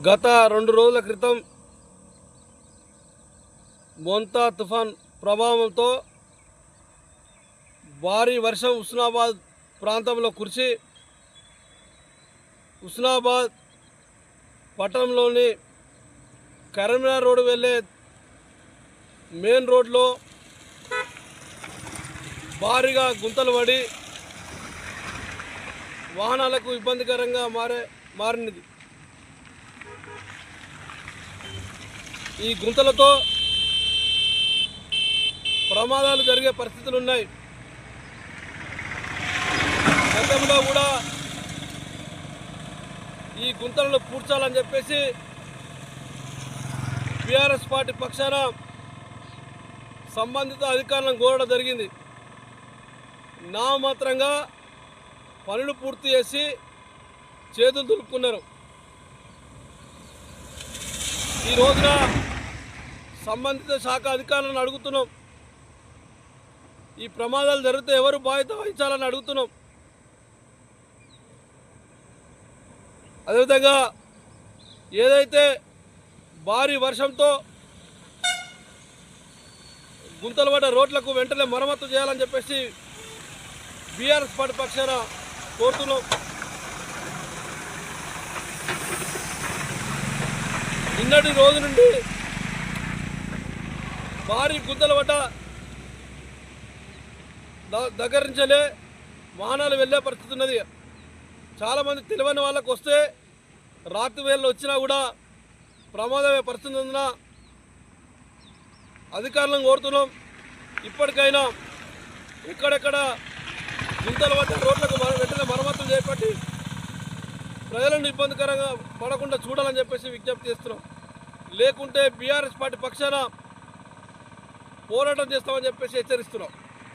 గత రెండు రోజుల క్రితం మొంతా తుఫాన్ ప్రభావంతో భారీ వర్షం హుస్నాబాద్ ప్రాంతంలో కురిసి హుస్నాబాద్ పట్టణంలోని కరీంనగర్ రోడ్డు వెళ్ళే మెయిన్ రోడ్లో భారీగా గుంతలు పడి వాహనాలకు ఇబ్బందికరంగా మారే మారినది. ఈ గుంతలతో ప్రమాదాలు జరిగే పరిస్థితులు ఉన్నాయి. గతంలో కూడా ఈ గుంతలను పూడ్చాలని చెప్పేసి బీఆర్ఎస్ పార్టీ పక్షాన సంబంధిత అధికారులను కోరడం జరిగింది. నామాత్రంగా పనులు పూర్తి చేసి చేతులు దులుపుకున్నారు. ఈ రోజున సంబంధిత శాఖ అధికారులను అడుగుతున్నాం. ఈ ప్రమాదాలు జరిగితే ఎవరు బాధ్యత వహించాలని అడుగుతున్నాం. అదేవిధంగా ఏదైతే భారీ వర్షంతో గుంతలు పడ్డ రోడ్లకు వెంటనే మరమ్మతు చేయాలని చెప్పేసి బీఆర్ఎస్ పార్టీ పక్షాన కోరుతున్నాం. నిన్నటి రోజు నుండి భారీ గుద్దల పడ్డ ద- దగ్గర నుంచే వాహనాలు వెళ్ళే పరిస్థితి ఉన్నది. చాలామంది తెలియని వాళ్ళకు వస్తే రాత్రి వేళలో వచ్చినా కూడా ప్రమాదమే పరిస్థితి ఉన్నందున అధికారులను కోరుతున్నాం. ఇప్పటికైనా ఎక్కడెక్కడ గుంతల వద్ద రోడ్లకు వెంటనే మరమ్మతులు చేపట్టి ప్రజలను ఇబ్బందికరంగా పడకుండా చూడాలని చెప్పేసి విజ్ఞప్తి చేస్తున్నాం. లేకుంటే బీఆర్ఎస్ పార్టీ పక్షాన పోరాటం చేస్తామని చెప్పేసి హెచ్చరిస్తున్నాం.